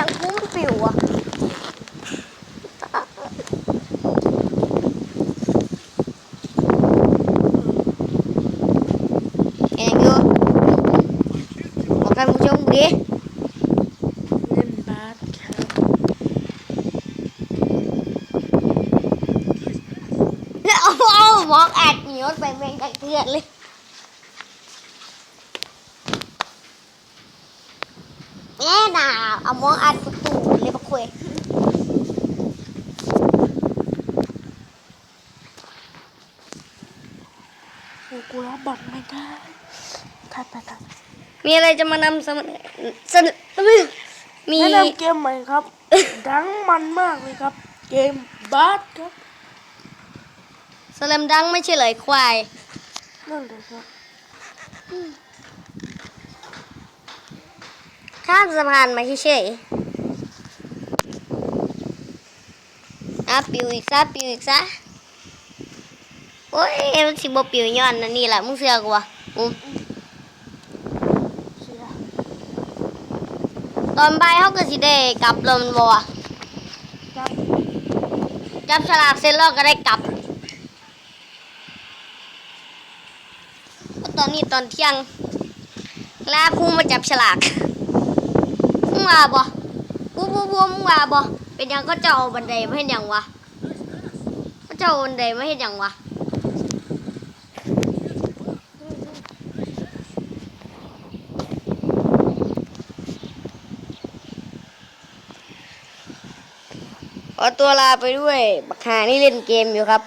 그냥 봄비와 Em vô. Một cái một chung đi. Bỏ ạt nhốt bèn bèn đặc thiệt lên แมงตะเกียดเลยแน่น่ะเอามองอัดประตูเลยมาคุยโอ้กูรับบอลไม่ได้ทัดไปทัดมีอะไรจะมานำเสนอเสนอมีแนะนำเกมใหม่ครับ ดังมันมากเลยครับ เกมบาสครับสแลมดังไม่ใช่เหรอควายนั่นเลยครับ ข้ามสะพานมาเฉยๆอะปิวอีกซะปิวอีกซะโอ้ยมันสิบ่ปิวย้อนนั่นนี่แหละมึงเสือกว่ะอืมตอนบ่ายเขาก็สิได้กลับลมันบ่วจับฉลากเสร็จแล้วก็ได้กลับ ตอนนี้ตอนเที่ยงลาครูมาจับฉลาก ว่าบ่บูบูบูมึงว่าบ่เป็นยังก็จะเอาบันไดมาให้ยังวะก็จะเอาบันไดมาให้ยังวะขอตัวลาไปด้วยบักหานี่เล่นเกมอยู่ครับ